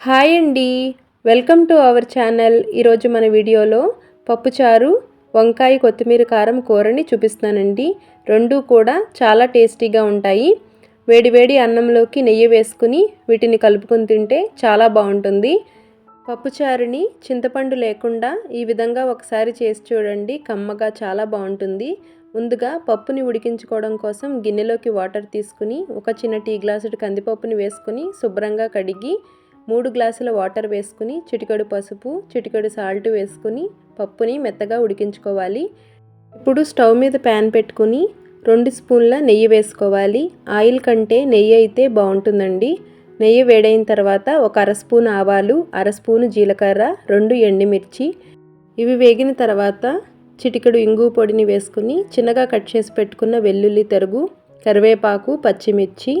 Hi అండి. Welcome to our channel. ఈరోజు మన వీడియోలో పప్పుచారు వంకాయ కొత్తిమీర కారం కూరని చూపిస్తానండి రెండు కూడా చాలా టేస్టీగా ఉంటాయి. వేడివేడి అన్నంలోకి నెయ్యి వేసుకుని వీటిని కలుపుకొని తింటే చాలా బాగుంటుంది. పప్పుచారుని చింతపండు లేకుండా ఈ విధంగా ఒకసారి చేసి చూడండి. కమ్మగా చాలా బాగుంటుంది. ముందుగా పప్పుని ఉడికించుకోవడం కోసం గిన్నెలోకి వాటర్ తీసుకుని ఒక చిన్న టీ గ్లాసుడు కందిపప్పుని వేసుకుని శుభ్రంగా కడిగి మూడు గ్లాసుల వాటర్ వేసుకుని చిటికడు పసుపు చిటికడు సాల్ట్ వేసుకుని పప్పుని మెత్తగా ఉడికించుకోవాలి. ఇప్పుడు స్టవ్ మీద ప్యాన్ పెట్టుకుని రెండు స్పూన్ల నెయ్యి వేసుకోవాలి. ఆయిల్ కంటే నెయ్యి అయితే బాగుంటుందండి. నెయ్యి వేడైన తర్వాత ఒక అర స్పూన్ ఆవాలు అర స్పూను జీలకర్ర రెండు ఎండుమిర్చి. ఇవి వేగిన తర్వాత చిటికెడు ఇంగు పొడిని వేసుకుని చిన్నగా కట్ చేసి పెట్టుకున్న వెల్లుల్లి తరుగు కరివేపాకు పచ్చిమిర్చి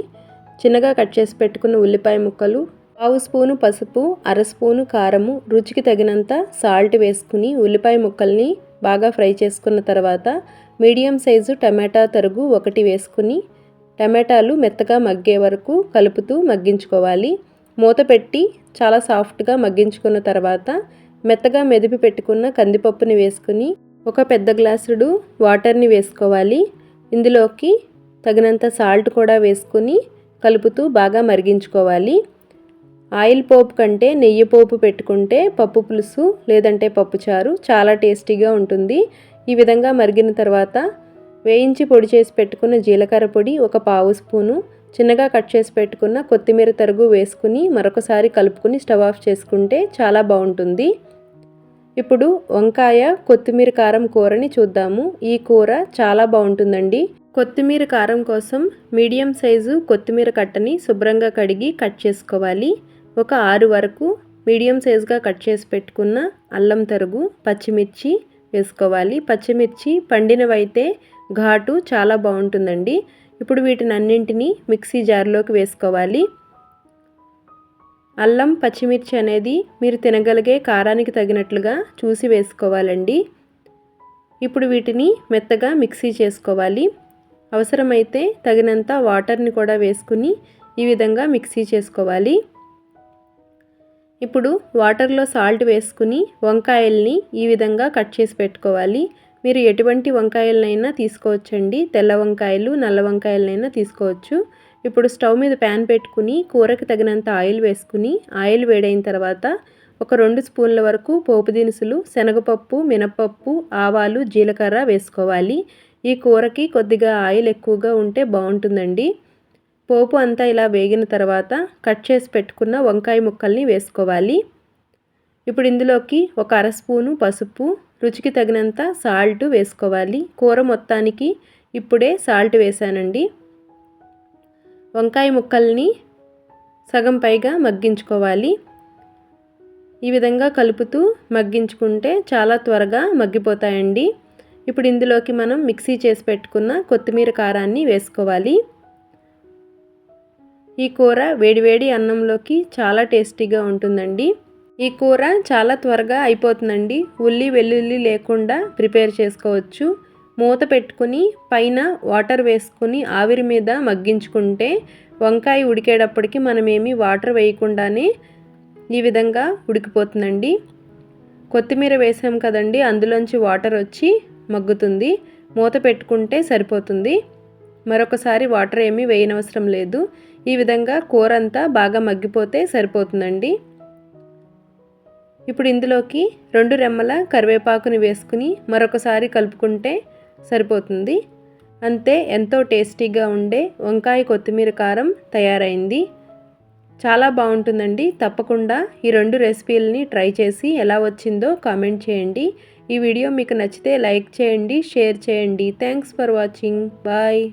చిన్నగా కట్ చేసి పెట్టుకున్న ఉల్లిపాయ ముక్కలు పావు స్పూను పసుపు అర స్పూను కారము రుచికి తగినంత సాల్ట్ వేసుకుని ఉల్లిపాయ ముక్కల్ని బాగా ఫ్రై చేసుకున్న తర్వాత మీడియం సైజు టమాటా తరుగు ఒకటి వేసుకుని టమాటాలు మెత్తగా మగ్గే వరకు కలుపుతూ మగ్గించుకోవాలి. మూత పెట్టి చాలా సాఫ్ట్గా మగ్గించుకున్న తర్వాత మెత్తగా మెదిపి పెట్టుకున్న కందిపప్పుని వేసుకుని ఒక పెద్ద గ్లాసుడు వాటర్ని వేసుకోవాలి. ఇందులోకి తగినంత సాల్ట్ కూడా వేసుకుని కలుపుతూ బాగా మరిగించుకోవాలి. ఆయిల్ పోపు కంటే నెయ్యి పోపు పెట్టుకుంటే పప్పు పులుసు లేదంటే పప్పుచారు చాలా టేస్టీగా ఉంటుంది. ఈ విధంగా మరిగిన తర్వాత వేయించి పొడి చేసి పెట్టుకున్న జీలకర్ర పొడి ఒక పావు స్పూను చిన్నగా కట్ చేసి పెట్టుకున్న కొత్తిమీర తరుగు వేసుకుని మరొకసారి కలుపుకుని స్టవ్ ఆఫ్ చేసుకుంటే చాలా బాగుంటుంది. ఇప్పుడు వంకాయ కొత్తిమీర కారం కూరని చూద్దాము. ఈ కూర చాలా బాగుంటుందండి. కొత్తిమీర కారం కోసం మీడియం సైజు కొత్తిమీర కట్టని శుభ్రంగా కడిగి కట్ చేసుకోవాలి. ఒక ఆరు వరకు మీడియం సైజ్గా కట్ చేసి పెట్టుకున్న అల్లం తరుగు పచ్చిమిర్చి వేసుకోవాలి. పచ్చిమిర్చి పండినవైతే ఘాటు చాలా బాగుంటుందండి. ఇప్పుడు వీటిని అన్నింటినీ మిక్సీ జార్లోకి వేసుకోవాలి. అల్లం పచ్చిమిర్చి అనేది మీరు తినగలిగే కారానికి తగినట్లుగా చూసి వేసుకోవాలండి. ఇప్పుడు వీటిని మెత్తగా మిక్సీ చేసుకోవాలి. అవసరమైతే తగినంత వాటర్ని కూడా వేసుకుని ఈ విధంగా మిక్సీ చేసుకోవాలి. ఇప్పుడు వాటర్లో సాల్ట్ వేసుకుని వంకాయల్ని ఈ విధంగా కట్ చేసి పెట్టుకోవాలి. మీరు ఎటువంటి వంకాయలనైనా తీసుకోవచ్చండి. తెల్ల వంకాయలు నల్ల వంకాయలనైనా తీసుకోవచ్చు. ఇప్పుడు స్టవ్ మీద ప్యాన్ పెట్టుకుని కూరకి తగినంత ఆయిల్ వేసుకుని ఆయిల్ వేడైన తర్వాత ఒక రెండు స్పూన్ల వరకు పోపు దినుసులు శనగపప్పు మినపప్పు ఆవాలు జీలకర్ర వేసుకోవాలి. ఈ కూరకి కొద్దిగా ఆయిల్ ఎక్కువగా ఉంటే బాగుంటుందండి. పోపు అంతా ఇలా వేగిన తర్వాత కట్ చేసి పెట్టుకున్న వంకాయ ముక్కల్ని వేసుకోవాలి. ఇప్పుడు ఇందులోకి ఒక అర స్పూను పసుపు రుచికి తగినంత సాల్ట్ వేసుకోవాలి. కూర మొత్తానికి ఇప్పుడే సాల్ట్ వేసానండి. వంకాయ ముక్కల్ని సగం పైగా మగ్గించుకోవాలి. ఈ విధంగా కలుపుతూ మగ్గించుకుంటే చాలా త్వరగా మగ్గిపోతాయండి. ఇప్పుడు ఇందులోకి మనం మిక్సీ చేసి పెట్టుకున్న కొత్తిమీర కారాన్ని వేసుకోవాలి. ఈ కూర వేడివేడి అన్నంలోకి చాలా టేస్టీగా ఉంటుందండి. ఈ కూర చాలా త్వరగా అయిపోతుందండి. ఉల్లి వెల్లుల్లి లేకుండా ప్రిపేర్ చేసుకోవచ్చు. మూత పెట్టుకుని పైన వాటర్ వేసుకుని ఆవిరి మీద మగ్గించుకుంటే వంకాయ ఉడికేటప్పటికి మనమేమి వాటర్ వేయకుండానే ఈ విధంగా ఉడికిపోతుందండి. కొత్తిమీర వేసాం కదండి అందులోంచి వాటర్ వచ్చి మగ్గుతుంది. మూత పెట్టుకుంటే సరిపోతుంది. మరొకసారి వాటర్ ఏమీ వేయనవసరం లేదు. ఈ విధంగా కూర అంతా బాగా మగ్గిపోతే సరిపోతుందండి. ఇప్పుడు ఇందులోకి రెండు రెమ్మల కరివేపాకుని వేసుకుని మరొకసారి కలుపుకుంటే సరిపోతుంది. అంతే ఎంతో టేస్టీగా ఉండే వంకాయ కొత్తిమీర కారం తయారైంది. చాలా బాగుంటుందండి. తప్పకుండా ఈ రెండు రెసిపీలని ట్రై చేసి ఎలా వచ్చిందో కామెంట్ చేయండి. ఈ వీడియో మీకు నచ్చితే లైక్ చేయండి షేర్ చేయండి. Thanks for watching. బాయ్.